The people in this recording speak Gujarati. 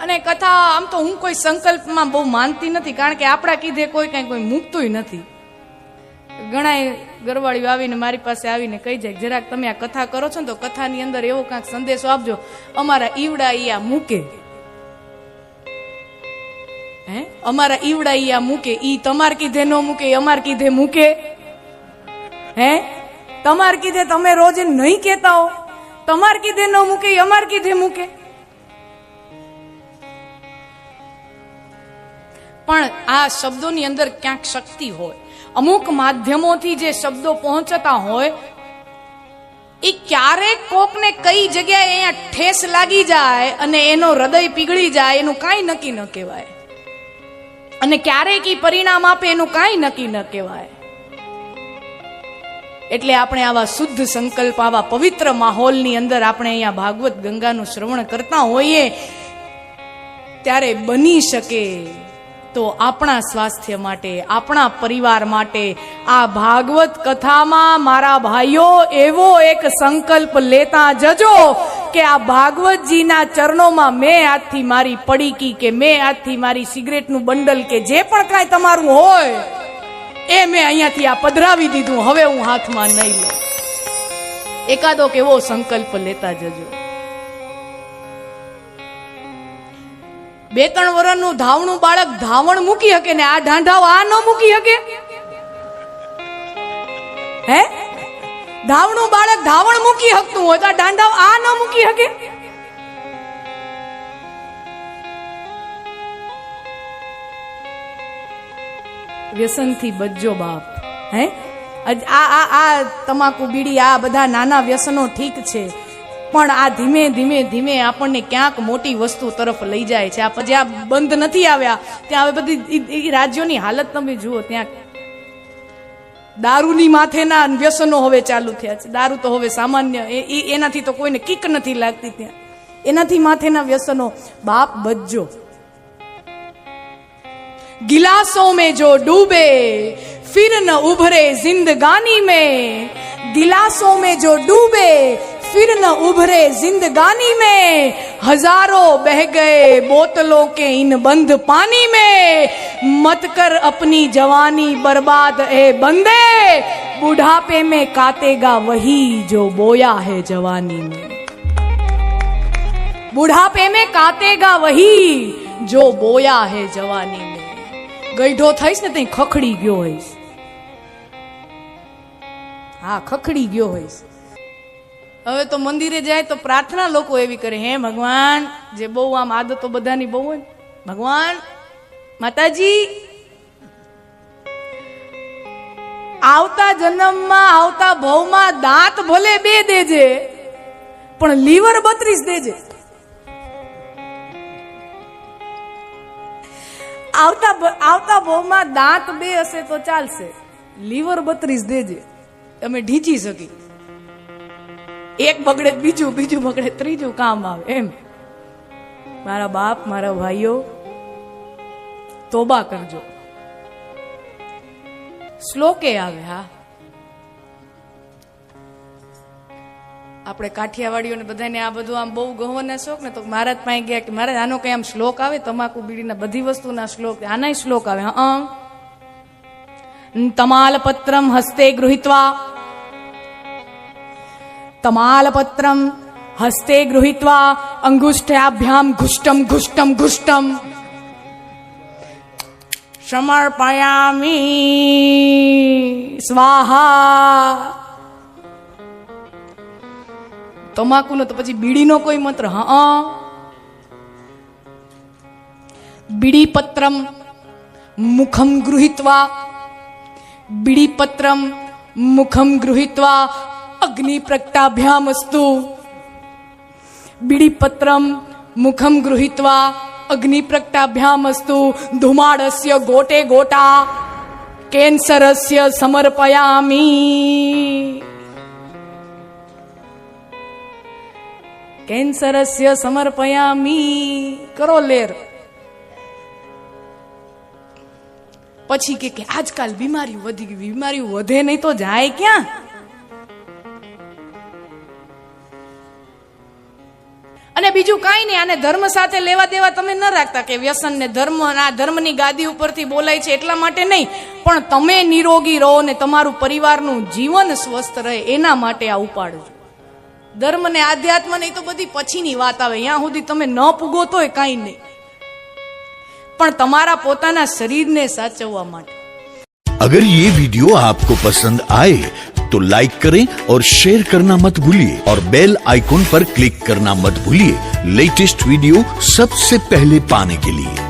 અને કથા, આમ તો હું કોઈ સંકલ્પમાં બહુ માનતી નથી, કારણ કે આપણા કીધે કોઈ કાંઈ કોઈ મૂકતું નથી. ઘણા ગરવાળીઓ આવીને મારી પાસે આવીને કહી જાય જરાક તમે આ કથા કરો છો ને, તો કથાની અંદર એવો કાંઈક સંદેશો આપજો. અમારા ઈવડા ઈ મૂકે. હે? અમારા ઈવડા ઈ મૂકે. ઈ તમાર કીધે નો મૂકે અમાર કીધે મૂકે. હે? તમાર કીધે તમે રોજ નહીં કહેતા હો. તમાર કીધે ન મૂકે અમાર કીધે મૂકે. પણ આ શબ્દોની અંદર ક્યાંક શક્તિ હોય. અમુક માધ્યમોથી જે શબ્દો પહોંચતા હોય એ ક્યારેક કોકને કઈ જગ્યાએ અહીંયા ઠેસ લાગી જાય અને એનો હૃદય પીગળી જાય, એનું કાંઈ નક્કી ન કહેવાય. અને ક્યારેક એ પરિણામ આપે, એનું કાંઈ નક્કી ન કહેવાય. એટલે આપણે આવા શુદ્ધ સંકલ્પ, આવા પવિત્ર માહોલની અંદર આપણે અહીંયા ભાગવત ગંગાનું શ્રવણ કરતા હોઈએ, ત્યારે બની શકે તો આપણા સ્વાસ્થ્ય માટે, આપણા પરિવાર માટે, આ ભાગવત કથામાં મારા ભાઈઓ એવો એક સંકલ્પ લેતા જજો કે આ ભાગવતજીના ચરણોમાં મેં આજથી મારી પડીકી કે મેં આજથી મારી સિગરેટનું બંડલ કે જે પણ કાંઈ તમારું હોય, એ મેં અહીંયાથી આ પધરાવી દીધું. હવે હું હાથમાં નહીં લઉં. એકાદો કેવો સંકલ્પ લેતા જજો. બે ત્રણ વર્ષનું ધાવણું બાળક ધાવણ મૂકી શકે ને આ ઢાંઢાવ આ ન મૂકી શકે? હે? ધાવણું બાળક ધાવણ મૂકી શકતું હોય તો આ ઢાંઢાવ આ ન મૂકી શકે? વ્યસનથી બચજો બાપ. હે? આ આ આ તમાકુ બીડી, આ બધા નાના વ્યસનો ઠીક છે. પણ આ ધીમે ધીમે ધીમે આપણને ક્યાંક મોટી વસ્તુ તરફ લઈ જાય છે. આ જ્યાં બંધ નથી આવ્યા. ત્યાં હવે બધી રાજ્યોની હાલત તમે જુઓ ત્યાં. દારૂની માથેના વ્યસનો હવે ચાલુ થયા છે. દારૂ તો હવે સામાન્ય, એ એનાથી તો કોઈને કિક નથી લાગતી ત્યાં. એનાથી માથેના વ્યસનો, બાપ બચજો. ગિલાસો મેં જો ડૂબે, ફિર ન ઉભરે જિંદગાની મેં. ગિલાસો મેં જો ડૂબે फिर न उभरे जिंदगानी में हजारों बह गए बोतलों के इन बंद पानी में मत कर अपनी जवानी बर्बाद ए बंदे बुढ़ापे में काटेगा वही जो बोया है जवानी में बुढ़ापे में काटेगा वही जो बोया है જવાની में ગઈઢો થઈશ ને તઈ ખખડી ગયો હોઈશ હા ખખડી ગયો હોઈશ હવે તો મંદિરે જાય તો પ્રાર્થના લોકો એવી કરે, હે ભગવાન, જે બહુ આમ આદતો બધાની બહુ હોય ભગવાન, માતાજી, આવતા જન્મમાં, આવતા ભવમાં દાંત ભલે બે દેજે, પણ લીવર બત્રીસ દેજે. આવતા આવતા ભવમાં દાંત બે હશે તો ચાલશે, લીવર બત્રીસ દેજે. તમે ઢીંચી શકી. એક બગડે, બીજું બીજું બગડે, ત્રીજું કામ આવે, એમ. મારા બાપ, મારા ભાઈઓ, તોબા કરજો. શ્લોકે આવે, હા. આપણે કાઠિયાવાડીઓને બધાને આ બધું આમ બહુ ગહવાના શોખ ને, તો મહારાજ પાસે ગયા કે, મહારાજ, આનો કઈ આમ શ્લોક આવે? તમાકુ બીડીના બધી વસ્તુના શ્લોક, આનાય શ્લોક આવે, હા તમાલપત્રમ હસ્તે ગૃહિત્વા તમાલપત્રમ હસ્તે ગૃહિત્વા અંગુષ્ઠ્યાભ્યામ ઘુષ્ટમ ઘુષ્ટમ ઘુષ્ટમ સમર્પયામી સ્વાહા તમાકુનો તો પછી બીડીનો કોઈ મંત્ર હા બીડીપત્રમ મુખમ ગૃહિત્વા બીડીપત્રમ મુખમ ગૃહિત્વા અગ્નિ પ્રગટાભ્યામસ્તુ બીડીપત્રમ મુખમ ગૃહિત્વા અગ્નિ પ્રગટાભ્યામસ્તુ ધુમાડસ્ય ગોટે ગોટા કેન્સરસ્ય સમર્પયામી કેન્સરસ્ય સમર્પયામી કરો લેર પછી કે કે આજકાલ બીમારીઓ વધી ગઈ બીમારીઓ વધે નહીં તો જાય ક્યાં અને બીજું કાંઈ નહીં આને ધર્મ સાથે લેવા દેવા તમે ન રાખતા કે વ્યસન ને ધર્મ અને આ ધર્મની ગાદી ઉપરથી બોલાય છે એટલા માટે નહીં પણ તમે નિરોગી રહો ને તમારું પરિવારનું જીવન સ્વસ્થ રહે એના માટે આ ઉપાડજો ધર્મ ને આધ્યાત્મ ને એ તો બધી પછીની વાત આવે ત્યાં સુધી તમે ન પૂગો તોય કાંઈ નહીં પણ તમારા પોતાના શરીરને સાચવવા માટે अगर ये वीडियो आपको पसंद आए तो लाइक करें और शेयर करना मत भूलिए और बेल आइकॉन पर क्लिक करना मत भूलिए लेटेस्ट वीडियो सबसे पहले पाने के लिए